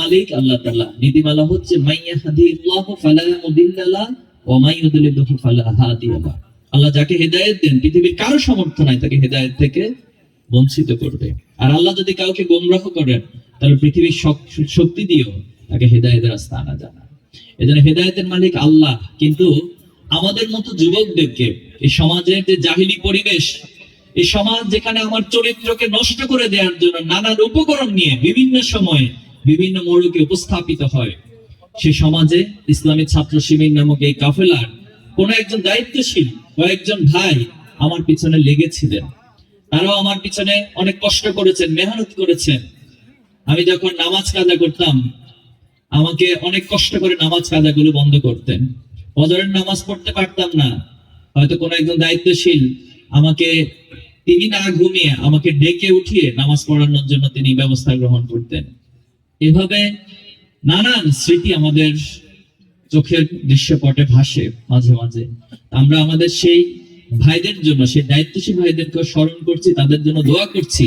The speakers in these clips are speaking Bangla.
মালিক আল্লাহ নীতিমালা হচ্ছে আল্লাহ যাকে দেন, পৃথিবীর কারও সামর্থ্য নাই তাকে হেদায়েত থেকে বঞ্চিত করবে। আর আল্লাহ যদি কাউকে গোমরাহ করেন, তাহলে পৃথিবীর শক্তি দিয়েও তাকে হেদায়েতের রাস্তা আনা যায় না। এজন্য হেদায়েতের মালিক আল্লাহ। কিন্তু আমাদের মতো যুবকদেরকে, এই সমাজের যে জাহিলি পরিবেশ, এই সমাজ যেখানে আমার চরিত্রকে নষ্ট করে দেওয়ার জন্য নানান উপকরণ নিয়ে বিভিন্ন সময়ে বিভিন্ন মোড়কে উপস্থাপিত হয়। সে সমাজে ইসলামী ছাত্র শিবির নামক এই কাফেলার কোন একজন দায়িত্বশীল কয়েকজন ভাই আমার পিছনে লেগেছিলেন। তারাও আমার পিছনে অনেক কষ্ট করেছেন, মেহনত করেছেন। আমি যখন নামাজ কাজা করতাম, আমাকে অনেক কষ্ট করে নামাজ কাজাগুলো বন্ধ করতেন। ফজরের নামাজ পড়তে পারতাম না। হয়তো কোনো একজন দায়িত্বশীল আমাকে তিনি না ঘুমিয়ে আমাকে ডেকে উঠিয়ে নামাজ পড়ানোর জন্য তিনি ব্যবস্থা গ্রহণ করতেন। এভাবে নানান স্মৃতি আমাদের চোখের দৃশ্যপটে ভাসে মাঝে মাঝে। আমরা আমাদের সেই ভাইদের জন্য, সেই দায়িত্বশীল ভাইদেরকে স্মরণ করছি, তাদের জন্য দোয়া করছি,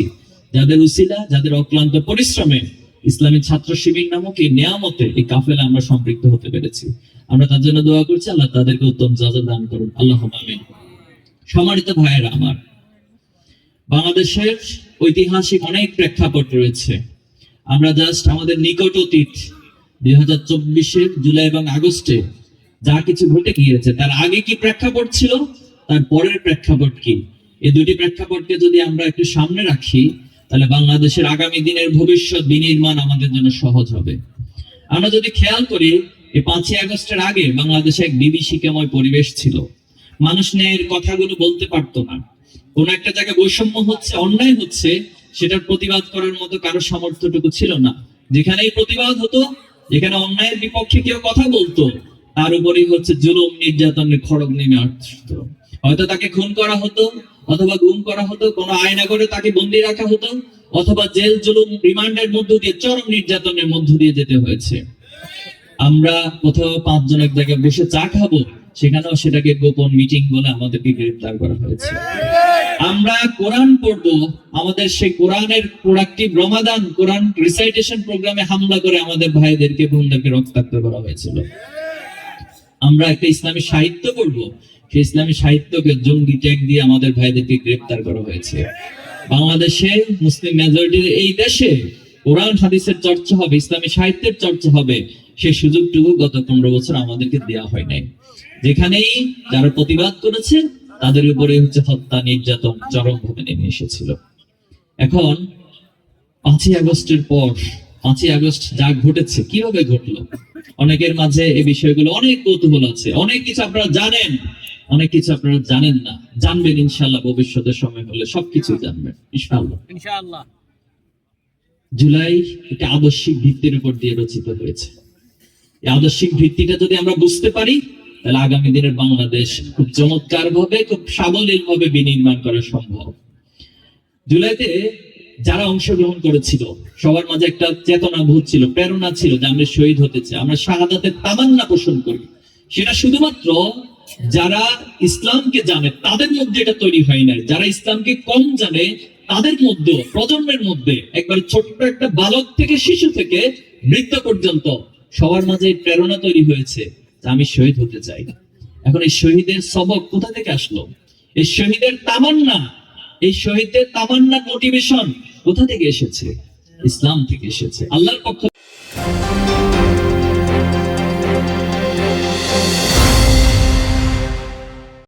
যাদের উসিলা, যাদের অক্লান্ত পরিশ্রমে ইসলামী ছাত্র শিবির নামক এই নিয়ামতে এই কাফেলা আমরা সম্পৃক্ত হতে পেরেছি। আমরা তার জন্য দোয়া করছি, আল্লাহ তাদেরকে উত্তম যাজা দান করুন। আল্লাহ আমিন। সম্মানিত ভাইয়েরা আমার, বাংলাদেশের ঐতিহাসিক অনেক প্রেক্ষাপট রয়েছে। আমরা জাস্ট আমাদের নিকট অতীত, দুই হাজার চব্বিশের জুলাই এবং আগস্টে যা কিছু ঘটে গিয়েছে, তার আগে কি প্রেক্ষাপট ছিল? তার পরের প্রেক্ষাপট কি? এই দুটি প্রেক্ষাপটকে যদি আমরা একটু সামনে রাখি, তাহলে বাংলাদেশের আগামী দিনের ভবিষ্যৎ বিনির্মাণ আমাদের জন্য সহজ হবে। আমরা যদি খেয়াল করি, এই পাঁচই আগস্টের আগে বাংলাদেশে এক বিভীষিকাময় পরিবেশ ছিল। মানুষ ন্যায়ের কথাগুলো বলতে পারতো না। কোন একটা জায়গায় বৈষম্য হচ্ছে, অন্যায় হচ্ছে সেটার প্রতিবাদ করার মতো কারও সামর্থ্যটুকু ছিল না। যেখানেই প্রতিবাদ হতো যেখানে অন্যায়ের বিপক্ষে কেউ কথা বলতো, তার উপরেই হচ্ছে জুলুম, নির্যাতনের খড়গ নেমে আসতো। হয়তো তাকে খুন করা হতো, অথবা গুম করা হতো, কোনো আয়না করে তাকে বন্দি রাখা হতো, অথবা জেল, জুলুম, রিমান্ডের মধ্য দিয়ে, চরম নির্যাতনের মধ্য দিয়ে যেতে হয়েছে। আমরা কোথাও পাঁচজন এক জায়গায় বসে চা খাব, সেখানেও সেটাকে গোপন মিটিং বলে আমাদেরকে গ্রেফতার করা হয়েছে। আমরা কোরআন পড়ব, আমাদের সেই কোরআনের প্রোডাক্টিভ রমাদান, কোরআন রিসাইটেশন প্রোগ্রামে হামলা করে আমাদের ভাইদেরকে বোনদেরকে রক্তাক্ত করা হয়েছিল। আমরা একটা ইসলামী সাহিত্য পড়ব, সেই ইসলামী সাহিত্যকে জঙ্গি ট্যাগ দিয়ে আমাদের ভাইদেরকে গ্রেফতার করা হয়েছে। বাংলাদেশে মুসলিম মেজরিটির এই দেশে কোরআন, হাদিসের চর্চা হবে, ইসলামী সাহিত্যের চর্চা হবে, সেই সুযোগটুকু গত পনেরো বছর আমাদেরকে দেওয়া হয় নাই। যেখানেই যারা প্রতিবাদ করেছে তাদের উপরে হচ্ছে হত্যা নির্যাতন চরম ভাবে নেমে এসেছিল। এখন পাঁচই আগস্টের পর পাঁচই আগস্ট যা ঘটেছে কীভাবে ঘটলো? অনেকের মাঝে এই বিষয়গুলো অনেক কৌতূহল আছে অনেক কিছু আপনারা জানেন অনেক কিছু আপনারা জানেন না। জানবেন ইনশাল্লাহ ভবিষ্যতের সময় হলে সবকিছু জানবেন ইনশাল্লাহ জুলাই একটা আদর্শিক ভিত্তির উপর দিয়ে রচিত হয়েছে। এই আদর্শিক ভিত্তিটা যদি আমরা বুঝতে পারি তাহলে আগামী দিনের বাংলাদেশ খুব চমৎকার ভাবে খুব সাবলীল ভাবে বিনির্মাণ করা সম্ভব। জুলাইতে যারা অংশগ্রহণ করেছিল, সবার মাঝে একটা চেতনা ভূত ছিল, প্রেরণা ছিল যে আমরা শহীদ হতে চাই, আমরা শাহাদাতের তামান্না পোষণ করি। সেটা শুধুমাত্র যারা ইসলামকে জানে, তাদের মধ্যে এটা তৈরি হয় না যারা ইসলামকে কম জানে, তাদের মধ্যে, প্রজন্মের মধ্যে একবার ছোট্ট একটা বালক থেকে, শিশু থেকে, বৃদ্ধ পর্যন্ত সবার মাঝে প্রেরণা তৈরি হয়েছে। যে আমি শহীদ হতে চাই। এখন এই শহীদের সবক কোথা থেকে আসলো? এই শহীদের তামান্না, এই শহীদের তামান্না মোটিভেশন কোথা থেকে এসেছে? ইসলাম থেকে এসেছে। আল্লাহর পক্ষ